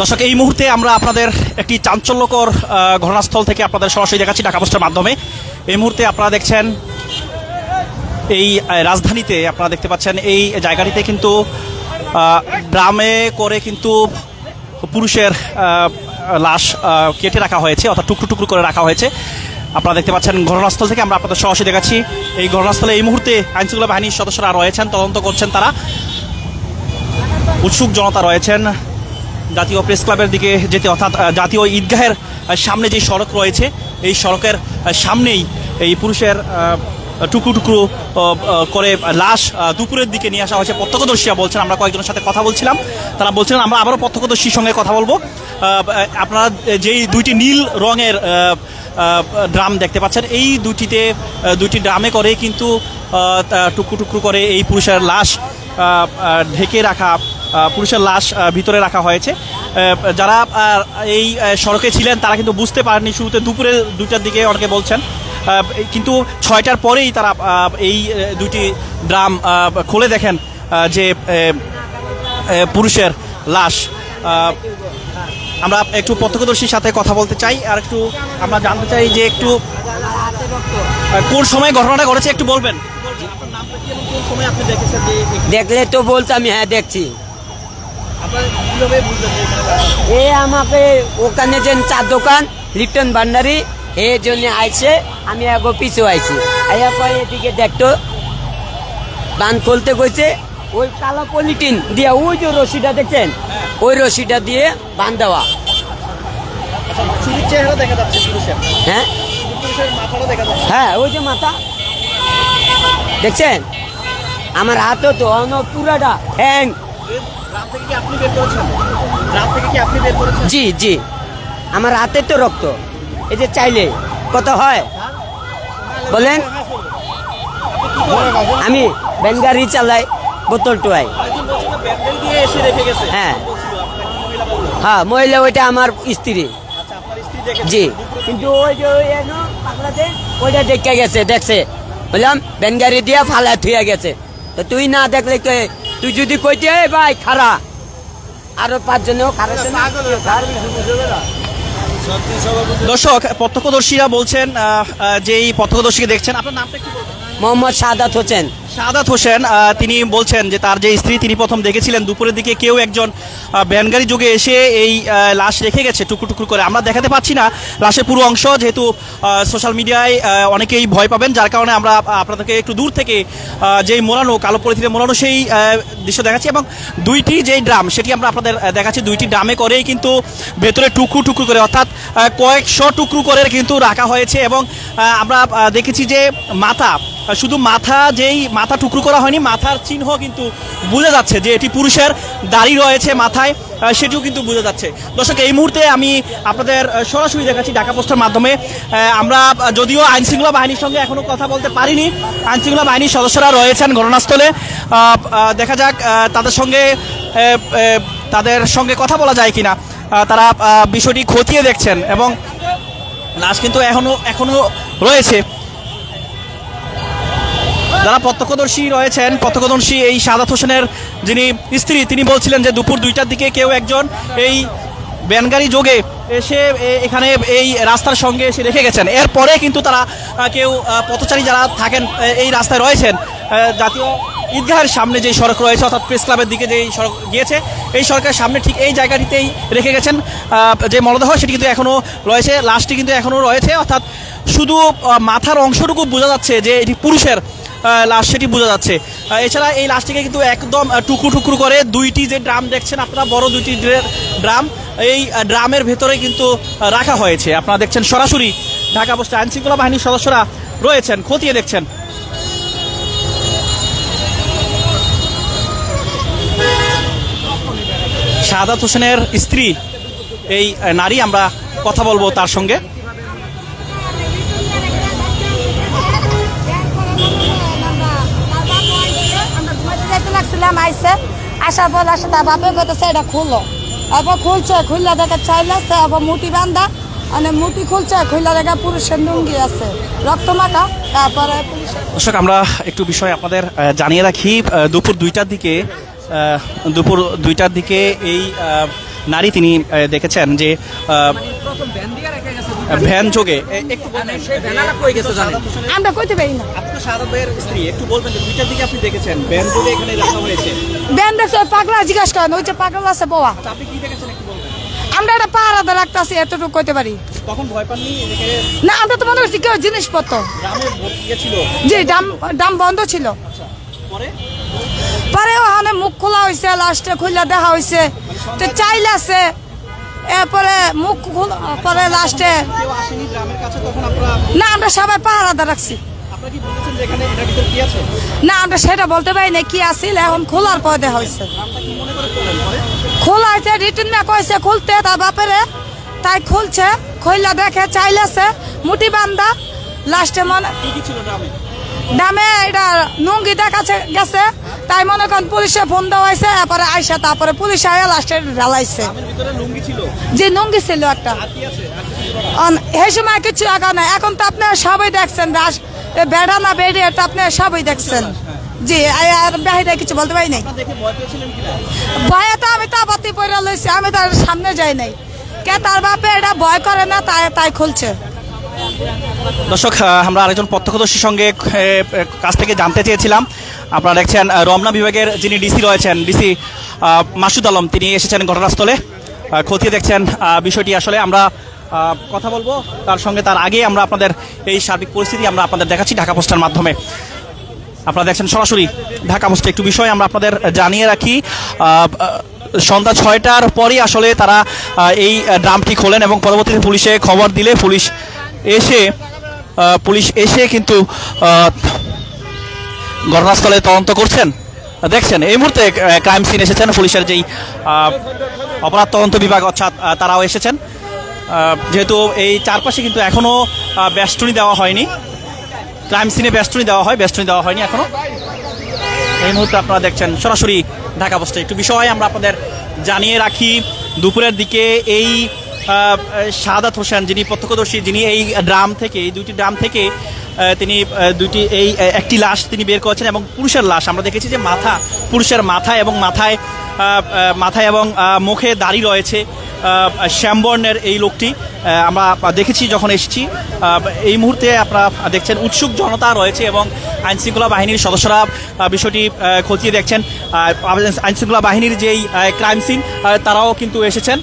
দর্শক, এই মুহূর্তে আমরা আপনাদের একটি চাঞ্চল্যকর ঘটনাস্থল থেকে আপনাদের সরাসরি দেখাচ্ছি ঢাকা পোস্টের মাধ্যমে। এই মুহূর্তে আপনারা দেখছেন, এই রাজধানীতে আপনারা দেখতে পাচ্ছেন, এই জায়গাটিতে কিন্তু ড্রামে করে কিন্তু পুরুষের লাশ কেটে রাখা হয়েছে, অর্থাৎ টুকরো টুকরো করে রাখা হয়েছে। আপনারা দেখতে পাচ্ছেন ঘটনাস্থল থেকে আমরা আপনাদের সরাসরি দেখাচ্ছি। এই ঘটনাস্থলে এই মুহূর্তে আইনশৃঙ্খলা বাহিনীর সদস্যরা রয়েছেন, তদন্ত করছেন তারা। উৎসুক জনতা রয়েছেন। জাতীয় প্রেস ক্লাবের দিকে যেতে, অর্থাৎ জাতীয় ঈদগাহের সামনে যে সড়ক রয়েছে, এই সড়কের সামনেই এই পুরুষের টুকরো টুকরো করে লাশ দুপুরের দিকে নিয়ে আসা হয়েছে। প্রত্যক্ষদর্শীরা বলছেন, আমরা কয়েকজনের সাথে কথা বলছিলাম। তারা বলছিলেন আমরা আবারও প্রত্যক্ষদর্শীর সঙ্গে কথা বলব। আপনারা যেই দুইটি নীল রঙের ড্রাম দেখতে পাচ্ছেন, এই দুটিতে দুটি ড্রামে করে কিন্তু টুকরো টুকরো করে এই পুরুষের লাশ ঢেকে রাখা পুরুষের লাশ ভিতরে রাখা হয়েছে। যারা এই সড়কে ছিলেন, তারা কিন্তু বুঝতে পারেননি শুরুতে দুপুরে দুটার দিকে অনেকে বলছেন। কিন্তু ছয়টার পরেই তারা এই দুটি ড্রাম খুলে দেখেন যে পুরুষের লাশ। আমরা একটু প্রত্যক্ষদর্শীর সাথে কথা বলতে চাই, আর একটু আমরা জানতে চাই যে একটু কোন সময় ঘটনাটা ঘটেছে, একটু বলবেন। দেখলে তো বলতাম হ্যাঁ দেখছি আপনার কীভাবে বুঝলেন যে এখানে লাশ? এ আমাকে ওখানে যে চার দোকান লিটন ভান্ডারি এই জন্য আইছে আমি আগে পিছু আইছি। আইয়া পরে এদিকে দেখতো বান খুলতে কইছে ওই কালো পলিটিন দিয়ে ওই যে রশিটা দেখছেন? ওই রশিটা দিয়ে বান দেওয়া। হ্যাঁ? হ্যাঁ ওই যে মাথা। দেখছেন? আমার হাতও তো অন পুরাটা হ্যাং জি জি। আমার হাতে তো রক্ত। এই যে চাইলে কত হয়? বলেন। আমি গাড়ি চালাই বোতল টোয়াই। হ্যাঁ। হ্যাঁ মহিলা ওইটা আমার স্ত্রী। আচ্ছা জি। কিন্তু ওই যে ওইটা দেখে গেছে দেখছে। বললাম গাড়ি দিয়ে ফালা থুয়ে গেছে। তো তুই না দেখলে কে তুই যদি কইতে এ ভাই খারা। আরও পাঁচজনেও খারা দর্শক প্রত্যক্ষদর্শীরা বলছেন যে এই প্রত্যক্ষদর্শীকে দেখছেন আপনার নামটা কি মোহাম্মদ সাদাত হোসেন। সাদাত হোসেন তিনি বলছেন যে তার যে স্ত্রী তিনি প্রথম দেখেছিলেন, দুপুরের দিকে কেউ একজন ভ্যানগাড়ি যুগে এসে এই লাশ রেখে গেছে টুকরো টুকরো করে। আমরা দেখাতে পাচ্ছি না লাশের পুরো অংশ, যেহেতু সোশ্যাল মিডিয়ায় অনেকেই ভয় পাবেন, যার কারণে আমরা আপনাদেরকে একটু দূর থেকে যেই মোড়ানো, কালো পলিথিনে মোড়ানো সেই দৃশ্য দেখাচ্ছি এবং দুইটি যেই ড্রাম, সেটি আমরা আপনাদের দেখাচ্ছি, দুইটি ড্রামে করেই কিন্তু ভেতরে টুকরো টুকরো করে, অর্থাৎ কয়েকশো টুকরো করে কিন্তু রাখা হয়েছে এবং আমরা দেখেছি যে মাথা শুধু মাথা যেই মাথা টুকরো করা হয়নি, মাথার চিহ্ন কিন্তু বোঝা যাচ্ছে যে এটি পুরুষের দাড়ি রয়েছে মাথায় সেটিও কিন্তু বোঝা যাচ্ছে। দর্শক, এই মুহূর্তে আমি আপনাদের সরাসরি দেখাচ্ছি ঢাকা পোস্টের মাধ্যমে। আমরা যদিও আইনশৃঙ্খলা বাহিনীর সঙ্গে এখনও কথা বলতে পারিনি আইন শৃঙ্খলা বাহিনীর সদস্যরা রয়েছেন ঘটনাস্থলে। দেখা যাক তাদের সঙ্গে তাদের সঙ্গে কথা বলা যায় কিনা। তারা বিষয়টি খতিয়ে দেখছেন এবং লাশ কিন্তু এখনও এখনও রয়েছে। যারা প্রত্যক্ষদর্শী রয়েছেন, প্রত্যক্ষদর্শী এই সাদাত হোসেনের যিনি স্ত্রী, তিনি বলছিলেন যে দুপুর দুইটার দিকে কেউ একজন এই ব্যানগাড়ি যোগে এসে এখানে এই রাস্তার সঙ্গে এসে রেখে গেছেন। এরপরে কিন্তু তারা কেউ পথচারী যারা থাকেন এই রাস্তায় রয়েছেন জাতীয় ঈদগাহের সামনে যে সড়ক রয়েছে, অর্থাৎ প্রেস ক্লাবের দিকে যে সড়ক গিয়েছে, এই সড়কের সামনে ঠিক এই জায়গাটিতেই রেখে গেছেন যে মরদেহ সেটি কিন্তু এখনও রয়েছে, লাশটি কিন্তু এখনও রয়েছে, অর্থাৎ শুধু মাথার অংশটুকু বোঝা যাচ্ছে যে এটি পুরুষের লাশ সেটি বোঝা যাচ্ছে। এছাড়া এই লাশটিকে কিন্তু একদম টুকরো টুকরো করে দুইটি যে ড্রাম দেখছেন আপনারা, বড় দুইটি ড্রাম, এই ড্রামের ভেতরে কিন্তু রাখা হয়েছে। আপনারা দেখছেন সরাসরি ঢাকা পোস্ট আইন শৃঙ্খলা বাহিনীর সদস্যরা রয়েছেন, খতিয়ে দেখছেন। শাহাদাত হোসেনের স্ত্রী, এই নারী, আমরা কথা বলব তার সঙ্গে। লাগছিলাম আইসে আসার পর আসে তার বাপে কইতেছে এটা খুলো তারপর খুলছে খুললে দেখে চাইলে সে আবার মুটি বান্ধা মানে মুটি খুলছে খুললে দেখে পুরুষের লুঙ্গি আছে রক্ত মাখা তারপরে দর্শক আমরা একটু বিষয় আপনাদের জানিয়ে রাখি দুপুর দুইটার দিকে দুপুর দুইটার দিকে এই নারী তিনি দেখেছেন যে আহ, ভ্যান বলবেন, আমরা কইতে পারি না। আপনি তো শাহাদাত স্ত্রী একটু বলবেন যে দুইটার দিকে আপনি দেখেছেন ভ্যান যোগে এখানে রাখা হয়েছে। ব্যান দেখছে পাগলা জিজ্ঞাসা করেন ওই যে পাগল আছে বাবা আচ্ছা, আপনি কি দেখেছেন একটু বলবেন? আমরা একটা পাহারাতে রাখতেছি এতটুকু কইতে পারি। তখন ভয় পাননি এদিকে? না আমরা তো মনে করছি কেউ জিনিসপত্র। গ্রামে ভোট গিয়েছিল জি ডাম ডাম বন্ধ ছিল। পরে? পরে ওখানে মুখ খোলা হয়েছে লাস্টে খুলে দেখা হয়েছে তো চাইল আছে এরপরে মুখ পরে লাস্টে না আমরা সবাই পাহারাতে রাখছি। না আমরা সেটা বলতে পারি না কি আসিল এখন খোলার পর দেখা হয়েছে খোলা হয়েছে রিটার্ন মে কইছে খুলতে তার বাপেরে তাই খুলছে খুললা দেখে চাইলেছে মুটি বান্দা লাস্টে মনে ডামে এটা নুঙ্গি দেখাচ্ছে গেছে তাই মনে করেন পুলিশে ফোন দেওয়া হয়েছে এরপরে আইসা তারপরে পুলিশ আয়া লাস্টে ঢালাইছে। গ্রামের ভিতরে লুঙ্গি ছিল? যে নুঙ্গি ছিল একটা। এই সময় কিছু আগা নাই। এখন তো আপনারা সবাই দেখছেন রাস এ বেড়া না বেড়ে এটা আপনারা সবাই দেখছেন। জি আই- আর বাহিরে কিছু বলতে পারি নাই? ভয় তো আমি তাবাতি পড়ে লইছি আমি তার সামনে যাই নাই। কে তার বাপে এটা ভয় করে না তাই তাই খুলছে। দর্শক আমরা আরেকজন প্রত্যক্ষদর্শীর সঙ্গে কাছ থেকে জানতে চেয়েছিলাম। আপনারা দেখছেন রমনা বিভাগের যিনি ডিসি রয়েছেন, ডিসি মাসুদ আলম, তিনি এসেছেন ঘটনাস্থলে। খতিয়ে দেখছেন বিষয়টি আসলে আমরা কথা বলব। তার সঙ্গে তার আগে আমরা আপনাদের এই সার্বিক পরিস্থিতি আমরা আপনাদের দেখাচ্ছি ঢাকা পোস্টের মাধ্যমে। আপনারা দেখছেন সরাসরি ঢাকা পোস্টে একটু বিষয় আমরা আপনাদের জানিয়ে রাখি। সন্ধ্যা ছয়টার পরই আসলে তারা এই ড্রামটি খোলেন এবং পরবর্তীতে পুলিশে খবর দিলে পুলিশ এসে পুলিশ এসে কিন্তু ঘটনাস্থলে তদন্ত করছেন। দেখছেন, এই মুহূর্তে ক্রাইম সিন এসেছেন, পুলিশের যেই অপরাধ তদন্ত বিভাগ, অর্থাৎ তারাও এসেছেন। যেহেতু এই চারপাশে কিন্তু এখনও বেষ্টনী দেওয়া হয়নি। ক্রাইম সিনে বেষ্টনী দেওয়া হয় বেষ্টনী দেওয়া হয়নি এখনও এই মুহূর্তে আপনারা দেখছেন, সরাসরি ঢাকা পোস্টে। একটু বিষয় আমরা আপনাদের জানিয়ে রাখি, দুপুরের দিকে এই শাহাদাত হোসেন যিনি প্রত্যক্ষদর্শী, যিনি এই ড্রাম থেকে, এই দুইটি ড্রাম থেকে তিনি দুইটি, এই একটি লাশ তিনি বের করেছেন এবং পুরুষের লাশ। আমরা দেখেছি যে মাথা, পুরুষের মাথা এবং মাথায় মাথায় এবং মুখে দাড়ি রয়েছে শ্যামবর্ণের এই লোকটি। আমরা দেখেছি যখন এসেছি এই মুহূর্তে আপনারা দেখছেন উৎসুক জনতা রয়েছে এবং আইনশৃঙ্খলা বাহিনীর সদস্যরা বিষয়টি খতিয়ে দেখছেন। আইনশৃঙ্খলা বাহিনীর যেই ক্রাইম সিন তারাও কিন্তু এসেছেন।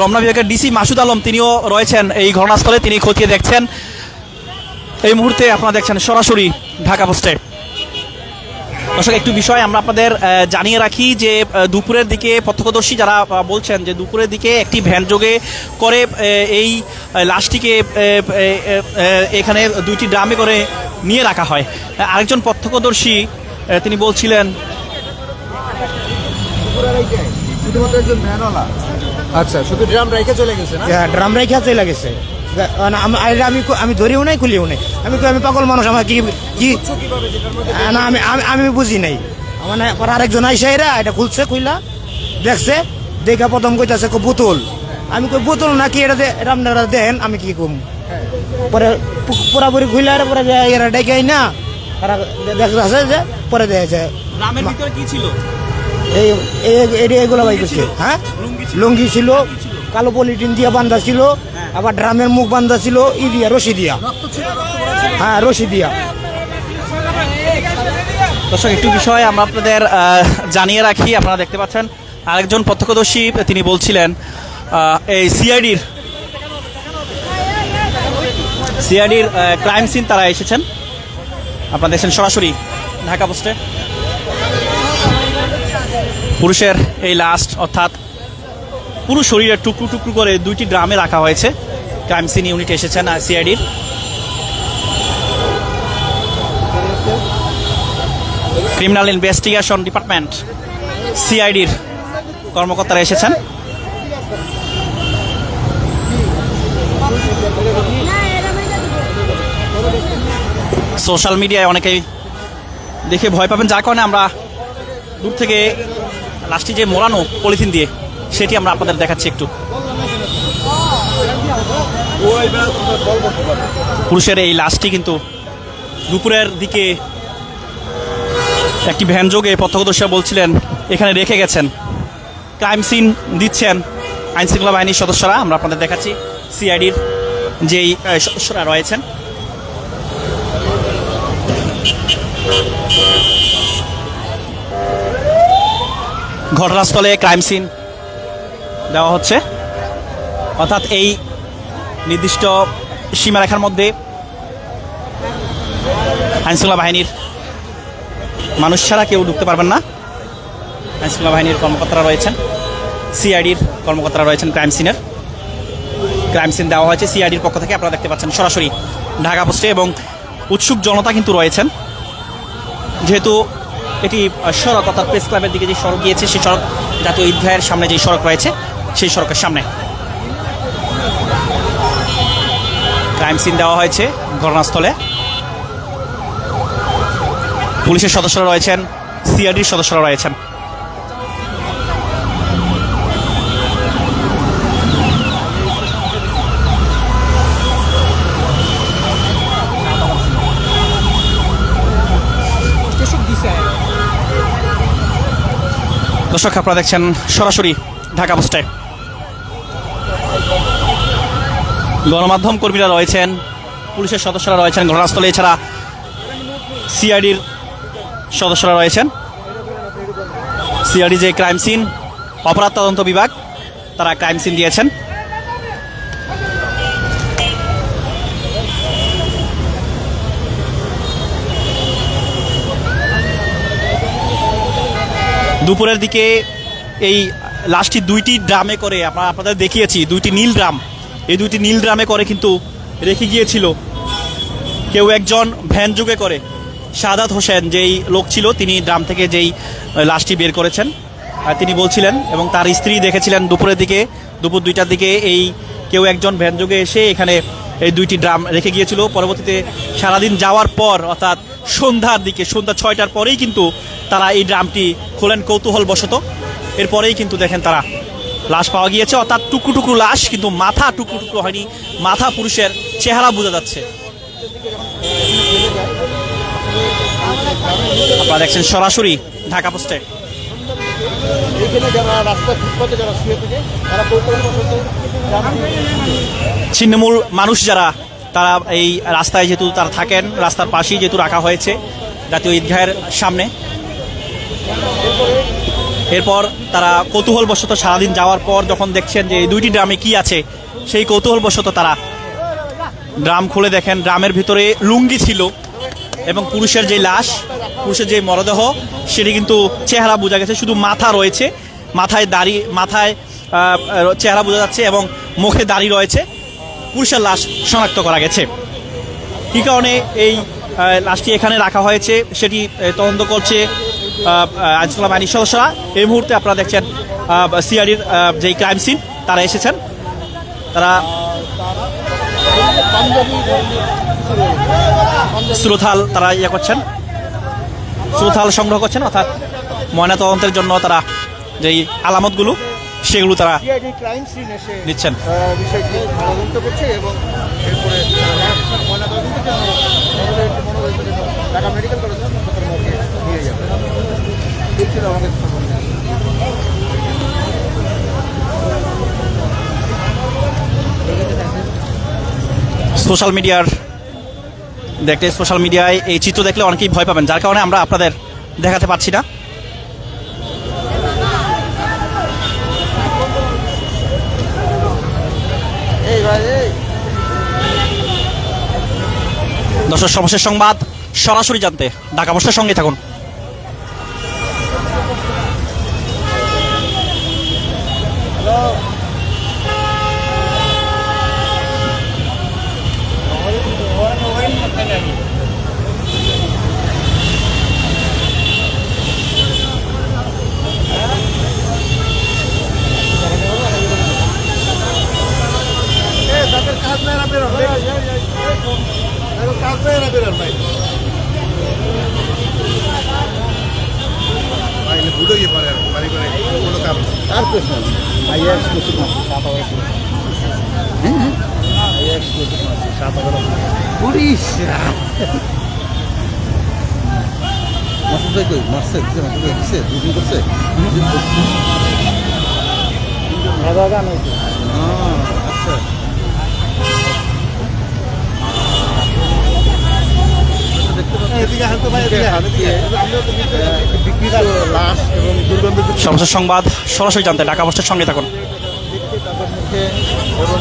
রমনা বিভাগের ডিসি মাসুদ আলম, তিনিও রয়েছেন এই ঘটনাস্থলে, তিনি খতিয়ে দেখছেন। এই মুহূর্তে আপনারা দেখছেন সরাসরি ঢাকা পোস্টে। দর্শক, একটু বিষয় আমরা আপনাদের জানিয়ে রাখি যে দুপুরের দিকে প্রত্যক্ষদর্শী যারা বলছেন যে দুপুরের দিকে একটি ভ্যান যোগে করে এই লাশটিকে এখানে দুইটি ড্রামে করে নিয়ে রাখা হয়। আরেকজন প্রত্যক্ষদর্শী তিনি বলছিলেন শুধুমাত্র আচ্ছা শুধু ড্রাম রেখে চলে গেছে না? ড্রাম রেখে চলে গেছে। আমি আমি ধরেও নাই খুলিও নাই। আমি কই আমি পাগল মানুষ আমার কি কি না আমি আমি বুঝি নাই। মানে পরে আরেকজন আইসা এরা এটা খুলছে খুইলা। দেখছে দেখা প্রথম কইতাছে কো বোতল। আমি কই বোতল না কি এটা এটা আপনারা দেন আমি কি কম? পরে পুরাপুরি খুইলা পরে এরা ডেকে না তারা দেখতেছে যে পরে দেখে গ্রামের ভিতরে কি ছিল? এই এগুলো বাই করছে হ্যাঁ? লুঙ্গি ছিল, কালো পলিটিন দিয়ে বান্ধা ছিল, আবার ড্রামের মুখ বান্ধা ছিল, ই দিয়া, রশি দিয়া। হ্যাঁ রশি দিয়া। দর্শক, একটু বিষয় আমরা আপনাদের জানিয়ে রাখি, আপনারা দেখতে পাচ্ছেন, আরেকজন প্রত্যক্ষদর্শী, তিনি বলছিলেন এই সিআইডির সিআইডির ক্রাইম সিন তারা এসেছেন। আপনারা দেখছেন সরাসরি ঢাকা পোস্টে। পুরুষের এই লাস্ট অর্থাৎ পুরো শরীরে টুকরো টুকরো করে দুইটি ড্রামে রাখা হয়েছে। ক্রাইম সিন ইউনিট এসেছেন সিআইডির ক্রিমিনাল ইনভেস্টিগেশন ডিপার্টমেন্ট সিআইডির কর্মকর্তারা এসেছেন। সোশ্যাল মিডিয়ায় অনেকেই দেখে ভয় পাবেন। যার কারণে আমরা দূর থেকে লাস্টে যে মোড়ানো পলিথিন দিয়ে, সেটি আমরা আপনাদের দেখাচ্ছি একটু। পুরুষের এই লাশটি কিন্তু দুপুরের দিকে একটি ভ্যান যোগে প্রত্যক্ষদর্শীরা বলছিলেন, এখানে রেখে গেছেন। ক্রাইম সিন দিচ্ছেন আইনশৃঙ্খলা বাহিনীর সদস্যরা, আমরা আপনাদের দেখাচ্ছি। সিআইডির যেই সদস্যরা রয়েছেন ঘটনাস্থলে ক্রাইম সিন দেওয়া হচ্ছে। অর্থাৎ এই নির্দিষ্ট সীমারেখার মধ্যে আইনশৃঙ্খলা বাহিনীর মানুষ ছাড়া কেউ ঢুকতে পারবেন না। আইনশৃঙ্খলা বাহিনীর কর্মকর্তারা রয়েছেন। সিআইডির কর্মকর্তারা রয়েছেন ক্রাইম সিনের ক্রাইম সিন দেওয়া হয়েছে সিআইডির পক্ষ থেকে, আপনারা দেখতে পাচ্ছেন সরাসরি ঢাকা পোস্টে এবং উৎসুক জনতা কিন্তু রয়েছেন। যেহেতু এটি সড়ক অর্থাৎ প্রেস ক্লাবের দিকে যে সড়ক গিয়েছে, সেই সড়ক জাতীয় ঈদগাহের সামনে যে সড়ক রয়েছে, সেই সড়কের সামনে। ক্রাইম সিন দেওয়া হয়েছে ঘটনাস্থলে। পুলিশের সদস্যরা রয়েছেন, সিআরডির সদস্যরা রয়েছেন। দর্শক, আপনারা দেখছেন সরাসরি ঢাকা পোস্টে। গণমাধ্যম কর্মীরা রয়েছেন, পুলিশের সদস্যরা রয়েছেন, ঘটনাস্থলে এছাড়া সিআইডির সদস্যরা রয়েছেন। সিআইডি যে ক্রাইম সিন, অপরাধ তদন্ত বিভাগ, তারা ক্রাইম সিন দিয়েছেন। দুপুরের দিকে এই লাস্টটি দুইটি ড্রামে করে, আমরা আপনাদের দেখিয়েছি, দুইটি নীল ড্রাম। এই দুইটি নীল ড্রামে করে কিন্তু রেখে গিয়েছিল। কেউ একজন ভ্যান যুগে করে। সাদাত হোসেন যেই লোক ছিল, তিনি ড্রাম থেকে যেই লাশটি বের করেছেন, আর তিনি বলছিলেন এবং তার স্ত্রী দেখেছিলেন দুপুরের দিকে, দুপুর দুইটার দিকে এই কেউ একজন ভ্যান যুগে এসে এখানে এই দুইটি ড্রাম রেখে গিয়েছিল। পরবর্তীতে সারাদিন যাওয়ার পর, অর্থাৎ সন্ধ্যার দিকে, সন্ধ্যা ছয়টার পরেই কিন্তু তারা এই ড্রামটি খোলেন কৌতূহল বশত এরপরেই কিন্তু দেখেন তারা লাশ পাওয়া গিয়েছে, অর্থাৎ টুকরো টুকরো লাশ, কিন্তু মাথা টুকরো টুকরো হয়নি, মাথা পুরুষের চেহারা বোঝা যাচ্ছে। আপনারা দেখছেন সরাসরি ঢাকা পোস্টে। ছিন্নমূল মানুষ যারা, তারা এই রাস্তায় যেহেতু তারা থাকেন, রাস্তার পাশেই যেহেতু রাখা হয়েছে জাতীয় ঈদগাহের সামনে। এরপর তারা কৌতূহলবশত সারাদিন যাওয়ার পর যখন দেখছেন যে এই দুইটি ড্রামে কি আছে, সেই কৌতূহলবশত তারা ড্রাম খুলে দেখেন। ড্রামের ভিতরে লুঙ্গি ছিল। এবং পুরুষের যে লাশ, পুরুষের যে মরদেহ, সেটি কিন্তু চেহারা বোঝা গেছে, শুধু মাথা রয়েছে। মাথায় দাড়ি, মাথায় চেহারা বোঝা যাচ্ছে এবং মুখে দাড়ি রয়েছে। পুরুষের লাশ শনাক্ত করা গেছে। কী কারণে এই লাশটি এখানে রাখা হয়েছে, সেটি তদন্ত করছে আইনশৃঙ্খলা বাহিনীর সদস্যরা। এই মুহূর্তে আপনারা দেখছেন সিআরডির যেই ক্রাইম সিন, তারা এসেছেন। তারা শ্রোথাল তারা ইয়ে করছেন। শ্রোথাল সংগ্রহ করছেন অর্থাৎ ময়না তদন্তের জন্য তারা যেই আলামতগুলো সেগুলো তারা নিচ্ছেন। ময়নাতদন্তের ঢাকা মেডিকেল কলেজ নিয়ে যাবে এই ছিল আমাদের খবর সোশ্যাল মিডিয়ার দেখলে, সোশ্যাল মিডিয়ায় এই চিত্র দেখলে অনেকেই ভয় পাবেন। যার কারণে আমরা আপনাদের দেখাতে পারছি না। দর্শক সর্বশেষ সংবাদ সরাসরি জানতে ঢাকা পোস্টের সঙ্গে থাকুন এ তাদের কাজ নাই না বেরোন তাদের কাজ নাই না বেরোন ভাই ভাই ভুলো গিয়ে পরে আর বাড়ি করে কোনো কাম আর প্রশ্ন আইএস প্রচুর মাছ সাত হাজার আইএস প্রচুর মাছ সাত হাজার উড়িষ্যা মাসুদ ভাই কই? মারছে দিছে মাসুদ ভাই দিছে দুদিন করছে? বিক্রিত লাশ এবং দুর্গন্ধ সর্বশেষ সংবাদ সরাসরি জানতে ঢাকা পোস্টের সঙ্গে থাকুন। মুখে এবং